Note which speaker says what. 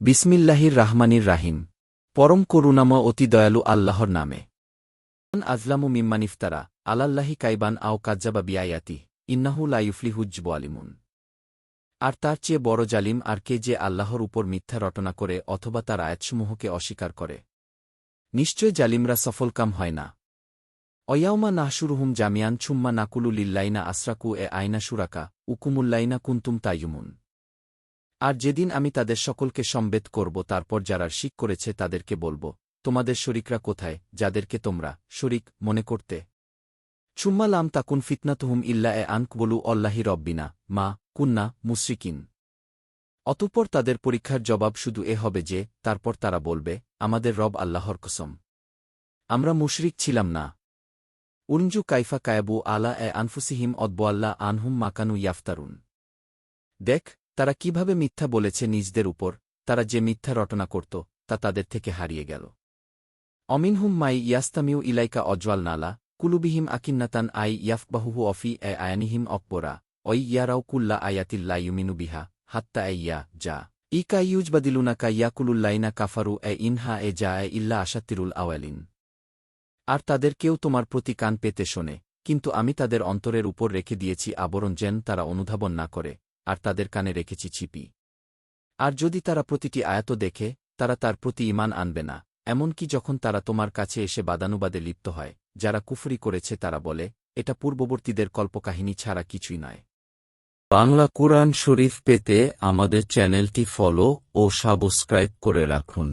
Speaker 1: বিসমিল্লাহির রাহমানির রাহিম। পরম করুণাময় অতি দয়ালু আল্লাহর নামে। আজলামু মিম্মান ইফতারা, আলাল্লাহি কাইবান আও কাজ্জাবা বিয়ায়াতি ইন্নাহু লাইফলিহুজ্জ আলিমুন। আর তার চেয়ে বড় জালিম আর কে যে আল্লাহর উপর মিথ্যা রটনা করে অথবা তার আয়াতসমূহকে অস্বীকার করে? নিশ্চয় জালিমরা সফলকাম হয় না। অয়াউমা নাহশুরুহুম জামিয়ান ছুম্মা নাকুলু লিল্লাইনা আসরাকু এ আইনা সুরাকা উকুমুল্লাইনা কুন্তুম তাইয়ুমুন। আর যেদিন আমি তাদের সকলকে সম্বেদ করব, তারপর যারা শিক করেছে তাদেরকে বলব, তোমাদের শরিকরা কোথায়? যাদেরকে তোমরা শরিক মনে করতে লাম তাকুন ফিতনাতুহুম ইল্লা এ আনকবলু অল্লাহি রব্বিনা, মা কুন্না মুশ্রিকিন। অতঃপর তাদের পরীক্ষার জবাব শুধু এ হবে যে, তারপর তারা বলবে, আমাদের রব আল্লাহর কসম। আমরা মুশরিক ছিলাম না। উরঞ্জু কাইফা কায়াবু আলা এ আনফুসিহিম অদ্বোয়াল্লা আনহুম মাকানু ইয়াফতারুন। দেখ তারা কীভাবে মিথ্যা বলেছে নিজদের উপর, তারা যে মিথ্যা রটনা করত, তা তাদের থেকে হারিয়ে গেল। অমিনহুম মাই ইয়াস্তামিউ ইলাইকা অজওয়াল নালা, কুলুবিহিম আকিন্নাতান আই ইয়াফবাহুহু অফি এ আয়ানিহিম অকপরা অই ইয়ারাও কুল্লা আয়াতিল্লা ইউমিনু বিহা, হাত্তা এ ইয়া, যা। ইকা ইউজবাদিলুনাকা ইয়াকুলুল্লাইনা কাফারু এ ইনহা এ যা এ ইল্লা আশাত্তিরুল আওয়ালিন। আর তাদের কেউ তোমার প্রতি কান পেতে শোনে, কিন্তু আমি তাদের অন্তরের উপর রেখে দিয়েছি আবরণ যেন তারা অনুধাবন না করে। আর তাদের কানে রেখেছি ছিপি। আর যদি তারা প্রতিটি আয়াত দেখে, তারা তার প্রতি ইমান আনবে না, এমনকি যখন তারা তোমার কাছে এসে বাদানুবাদে লিপ্ত হয়, যারা কুফরি করেছে তারা বলে, এটা পূর্ববর্তীদের কল্পকাহিনী ছাড়া কিছুই নয়।
Speaker 2: বাংলা কোরআন শরীফ পেতে আমাদের চ্যানেলটি ফলো ও সাবস্ক্রাইব করে রাখুন।